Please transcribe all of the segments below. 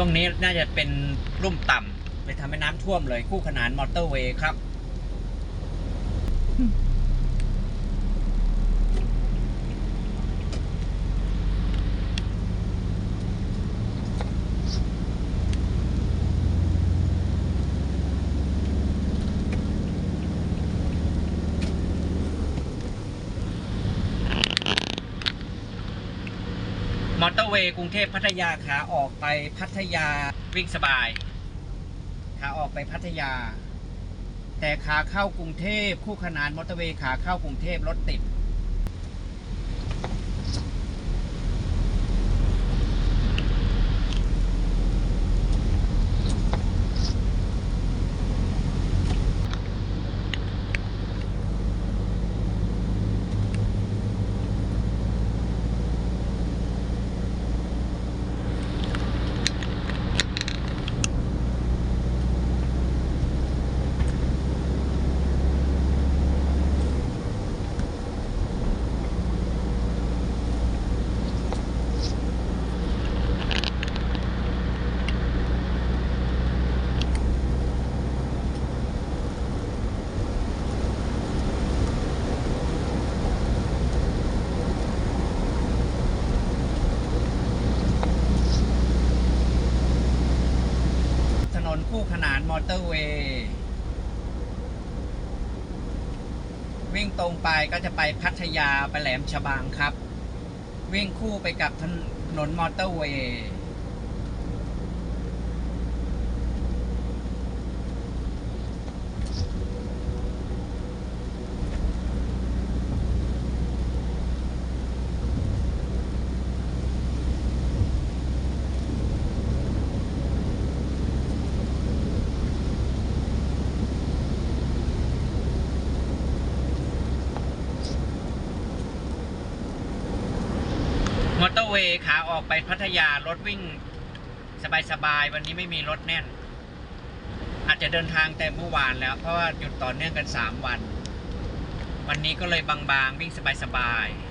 ช่วงนี้น่าจะเป็นรุ่มต่ำเลยทำให้น้ำท่วมเลยคู่ขนานมอเตอร์เวย์ครับ มอเตอร์เวย์ กรุงเทพพัทยาขาออกไปพัทยาวิ่งสบายขาออกไปพัทยา แต่ขาเข้ากรุงเทพคู่ขนานมอเตอร์เวย์ขาเข้ากรุงเทพรถติด เตอร์เวย์วิ่งตรงไปก็จะไปพัทยาไปแหลมฉบังครับ วิ่งคู่ไปกับถนนมอเตอร์เวย์ มอเตอร์เวย์ขาออก ไปพัทยารถวิ่งสบายๆวันนี้ไม่มีรถแน่น อาจจะเดินทางแต่เมื่อวานแล้ว เพราะว่าหยุดต่อเนื่องกัน 3 วัน วันนี้ก็เลยบางๆ วิ่งสบายๆ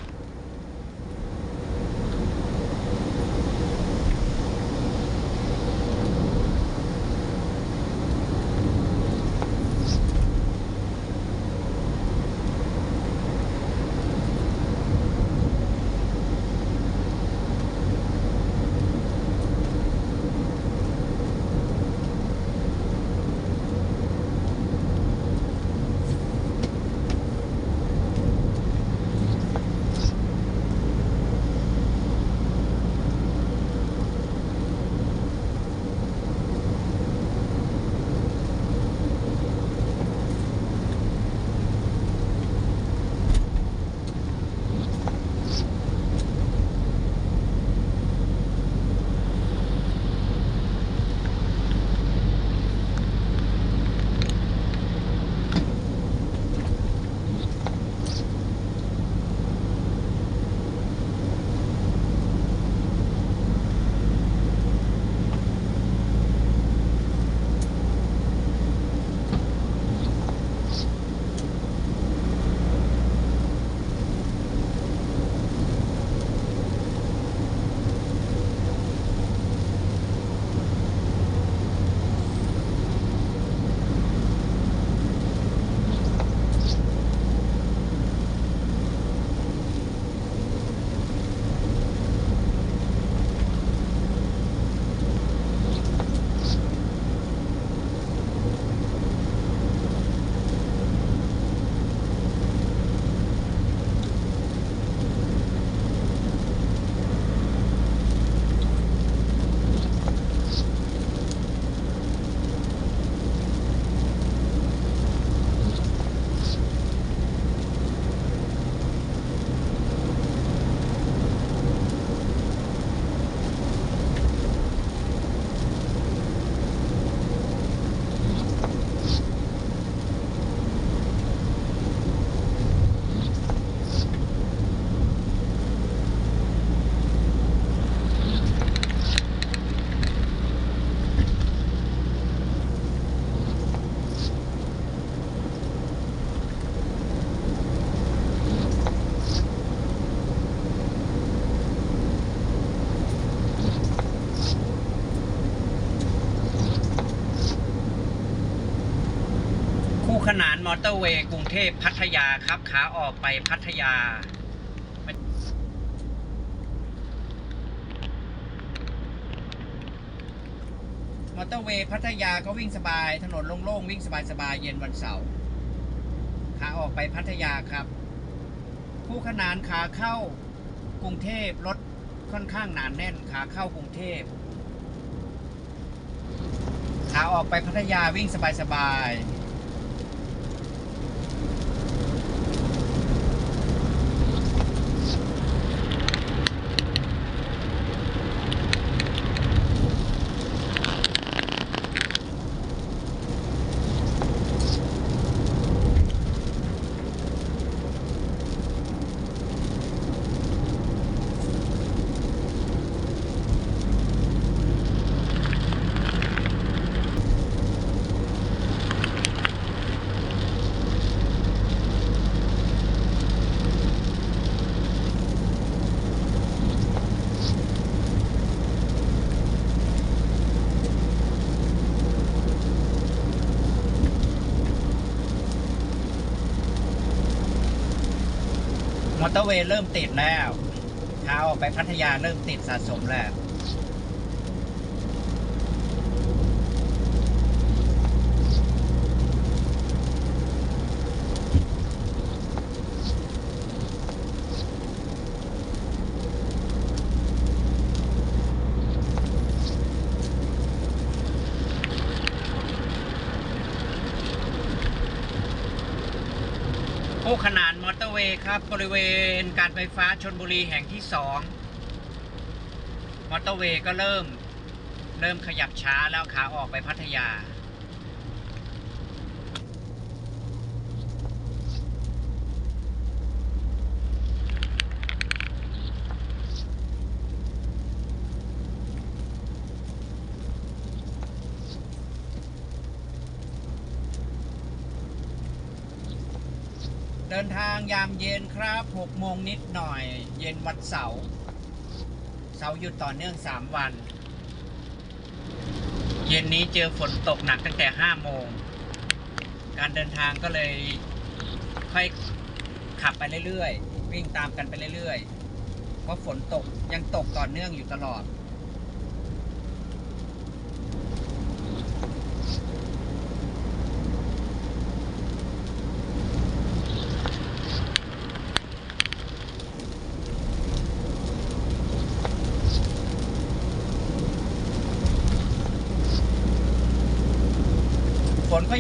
เตอร์เวย์กรุงเทพพัทยาครับขาออกไปพัทยามอเตอร์เวย์พัทยาก็วิ่งสบาย ถนนโล่งๆ วิ่งสบายๆ เย็นวันเสาร์ขาออกไปพัทยาครับ ผู้ขนานขาเข้ากรุงเทพรถค่อนข้างหนานแน่นขาเข้ากรุงเทพขาออกไปพัทยาวิ่งสบายๆ ตอร์เวย์เริ่มติดแล้วขาออกไปพัทยาเริ่มติดสะสมแล้วผู้ขนา เวย์ครับ บริเวณการไฟฟ้าชนบุรีแห่งที่สองมอเตอร์เวย์ก็เริ่ม เริ่มขยับช้าแล้วขาออกไปพัทยา ดินทางยามเย็นครับ6โมงนิดหน่อย เย็นวันเสาร์ เสาร์หยุดต่อเนื่อง 3 วัน เย็นนี้เจอฝนตกหนักตั้งแต่ 5 โมง การเดินทางก็เลยค่อยขับไปเรื่อยๆ วิ่งตามกันไปเรื่อยๆ เพราะฝนตกยังตกต่อเนื่องอยู่ตลอด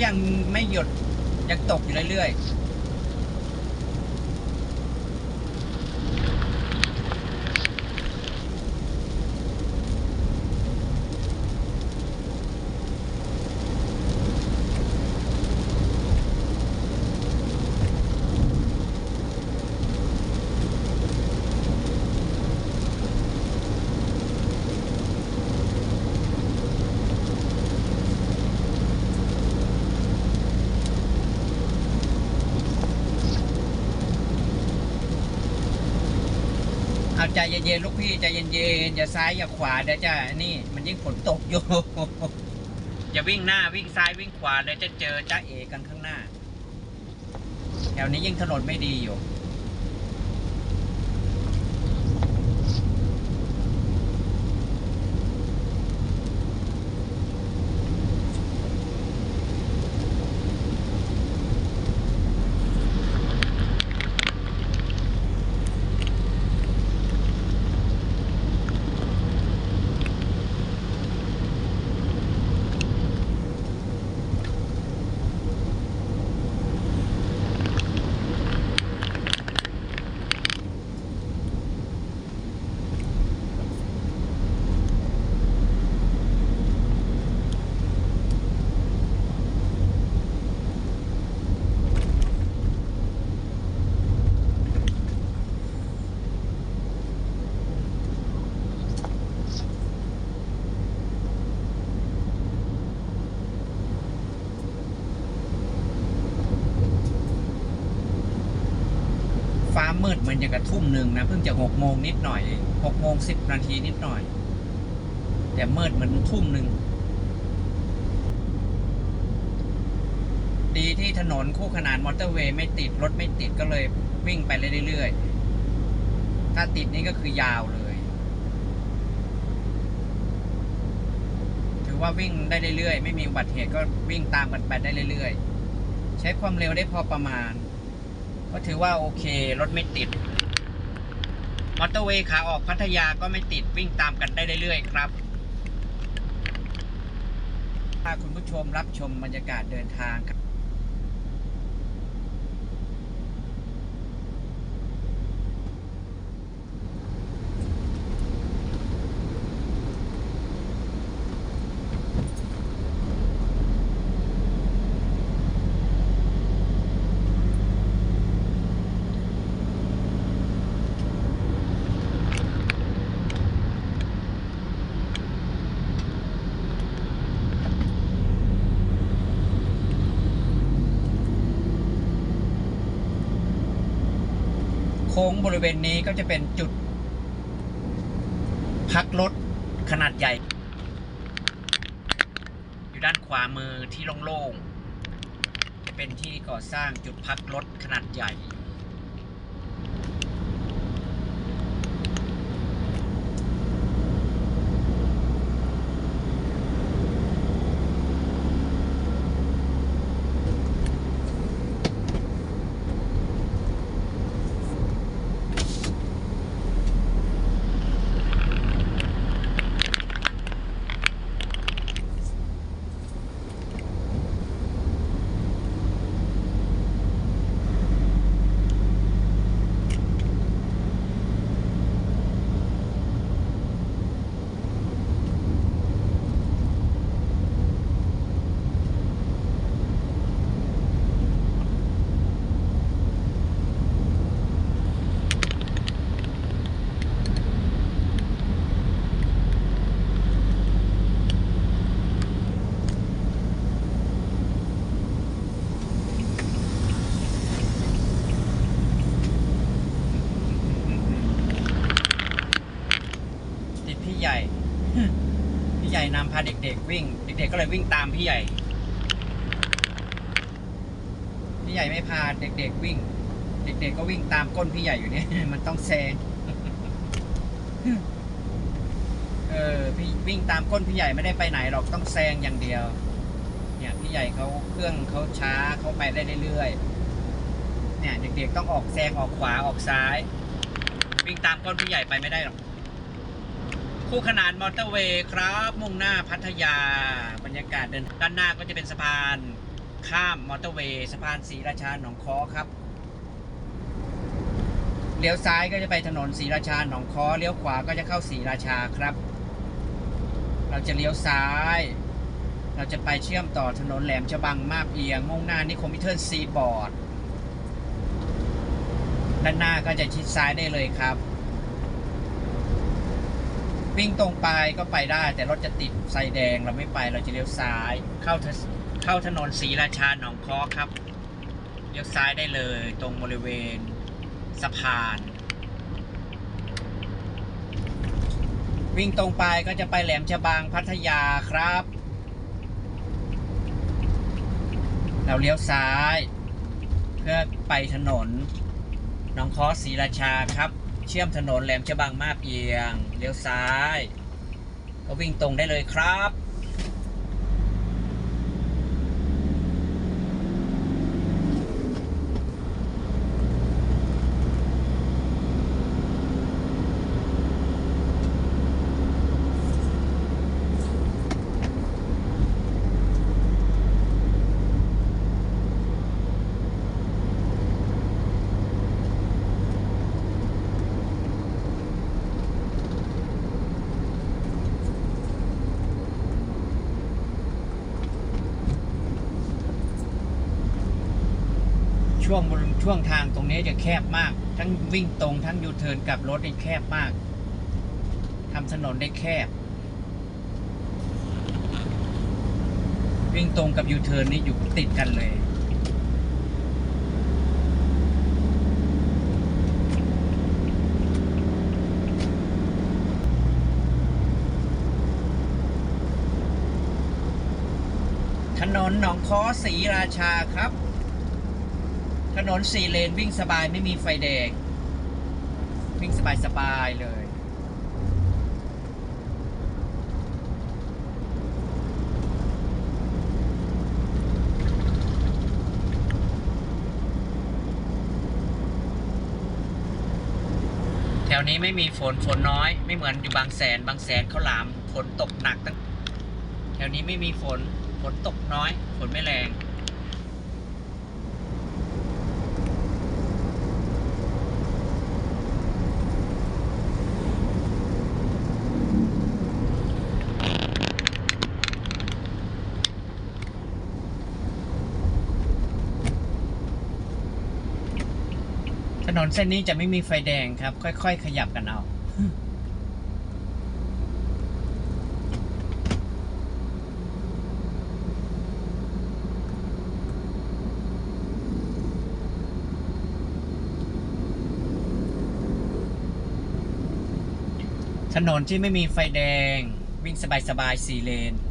ยังไม่หยุดยังตกอยู่เรื่อย ใจเย็นๆลูกพี่ใจเย็นๆอย่าซ้ายอย่าขวาเดี๋ยวจะนี่มันยิ่งฝนตกอยู่อย่าวิ่งหน้าวิ่งซ้ายวิ่งขวาเดี๋ยวจะเจอจ้าเอกันข้างหน้าแถวนี้ยิ่งถนนไม่ดีอยู่ ฟ้า มันย่างกระทุ่มหนึ่งนะเพิ่งจะหกโมงนิดหน่อยหกโมงสิบนาทีนิดหน่อย แต่เมืดเหมือนทุ่มหนึ่งดีที่ถนนคู่ขนานมอเตอร์เวย์ไม่ติด รถไม่ติดก็เลยวิ่งไปเรื่อยๆ ถ้าติดนี่ก็คือยาวเลย ถือว่าวิ่งได้เรื่อยๆ ไม่มีอุบัติเหตุก็วิ่งตามกันไปได้เรื่อยๆ ใช้ความเร็วได้พอประมาณ ก็ถือว่าโอเค รถไม่ติด มอเตอร์เวย์ขาออกพัทยาก็ไม่ติดวิ่งตามกันได้เรื่อยๆครับ ถ้าคุณผู้ชมรับชมบรรยากาศเดินทางครับ งบริเวณนี้ก็จะเป็นจุด พักรถขนาดใหญ่ อยู่ด้านขวามือที่โล่งๆจะเป็นที่ก่อสร้างจุดพักรถขนาดใหญ่ ใหญ่ พี่ใหญ่นำพาเด็กๆวิ่ง เด็กๆก็เลยวิ่งตามพี่ใหญ่ พี่ใหญ่ไม่พาเด็กๆวิ่ง เด็กๆก็วิ่งตามก้นพี่ใหญ่อยู่เนี่ย มันต้องแซง เออพี่วิ่งตามก้นพี่ใหญ่ไม่ได้ไปไหนหรอกต้องแซงอย่างเดียว เนี่ยพี่ใหญ่เขาเครื่องเขาช้าเขาไปได้เรื่อยๆ เนี่ยเด็กๆต้องออกแซงออกขวาออกซ้าย วิ่งตามก้นพี่ใหญ่ไปไม่ได้หรอก คู่ขนานมอเตอร์เวย์ครับ มุ่งหน้าพัทยา บรรยากาศเดินด้านหน้าก็จะเป็นสะพานข้ามมอเตอร์เวย์สะพานศรีราชาหนองคอครับเลี้ยวซ้ายก็จะไปถนนศรีราชาหนองคอเลี้ยวขวาก็จะเข้าศรีราชาครับ เราจะเลี้ยวซ้าย เราจะไปเชื่อมต่อถนนแหลมฉบังมาบเอียง มุ่งหน้านิคมพิเทิลซีบอร์ดด้านหน้าก็จะชิดซ้ายได้เลยครับ วิ่งตรงไปก็ไปได้ แต่รถจะติดไฟแดงเราไม่ไปเราจะเลี้ยวซ้าย เข้าเข้าถนนศรีราชาหนองคอครับเลี้ยวซ้ายได้เลย ตรงบริเวณสะพาน วิ่งตรงไปก็จะไปแหลมฉบังพัทยาครับ เราเลี้ยวซ้าย เพื่อไปถนนหนองคอศรีราชาครับ เชื่อมถนนแหลมฉบังมาบเปียง เลี้ยวซ้าย ก็วิ่งตรงได้เลยครับ ช่วงบนช่วงทางตรงนี้จะแคบมาก ทั้งวิ่งตรงทั้งยูเทิร์นกลับรถนี่แคบมากทำถนนได้แคบ วิ่งตรงกับยูเทิร์นนี่อยู่ติดกันเลยถนนหนองค้อศรีราชาครับ ถนนสี่เลนวิ่งสบายไม่มีไฟแดง วิ่งสบายสบายเลย แถวนี้ไม่มีฝนฝนน้อย ไม่เหมือนอยู่บางแสน บางแสนเขาหลามฝนตกหนักตั้งแถวนี้ไม่มีฝนฝนตกน้อยฝนไม่แรง นนเส้นนี้จะไม่มีไฟแดงครับ ค่อย ๆ ขยับกันเอาถนนที่ไม่มีไฟแดงวิ่งสบายๆสี่เลน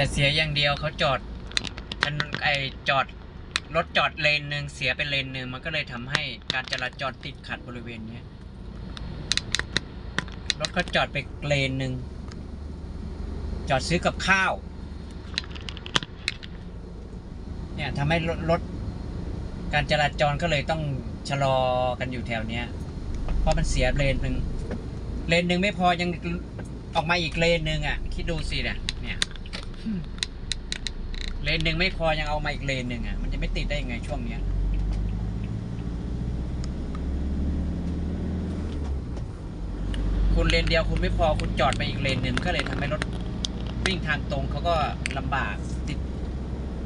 แต่เสียอย่างเดียวเขาจอดถนนไอจอดรถจอดเลนหนึ่งเสียเป็นเลนหนึ่งมันก็เลยทำให้การจราจรติดขัดบริเวณเนี้ยรถเขาจอดไปเลนหนึ่งจอดซื้อกับข้าว เนี่ยทำให้รถรถการจราจรก็เลยต้องชะลอกันอยู่แถวเนี้ย เพราะมันเสียเลนหนึ่งเลนหนึ่งไม่พอยังออกมาอีกเลนหนึ่งอะ คิดดูสิเนี่ย เลนหนึ่งไม่พอยังเอามาอีกเลนหนึ่งอะ มันจะไม่ติดได้ยังไงช่วงเนี้ยคุณเลนเดียวคุณไม่พอคุณจอดไปอีกเลนหนึ่งก็เลยทำให้รถวิ่งทางตรงเขาก็ลำบากติด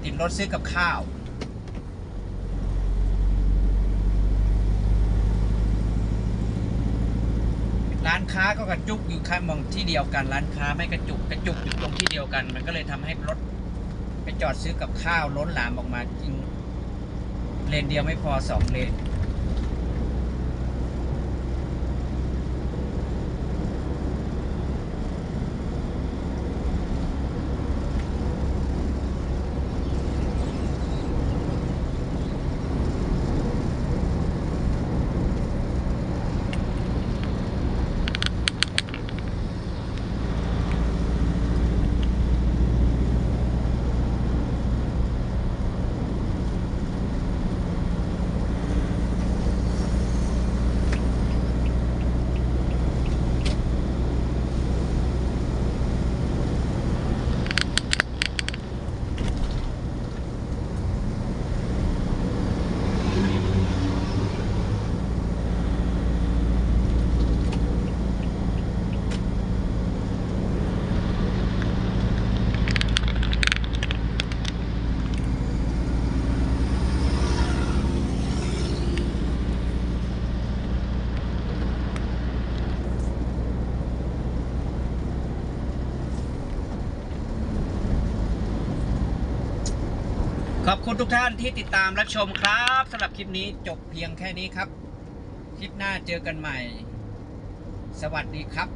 ติดรถซื้อกับข้าวร้านค้าก็กระจุกอยู่ข้างมองที่เดียวกัน ร้านค้าไม่กระจุกกระจุกอยู่ตรงที่เดียวกัน มันก็เลยทำให้รถ ไปจอดซื้อกับข้าวล้นหลามออกมาจริงเลนเดียวไม่พอสองเลน คุณทุกท่านที่ติดตามรับชมครับสำหรับคลิปนี้จบเพียงแค่นี้ครับ คลิปหน้าเจอกันใหม่ สวัสดีครับ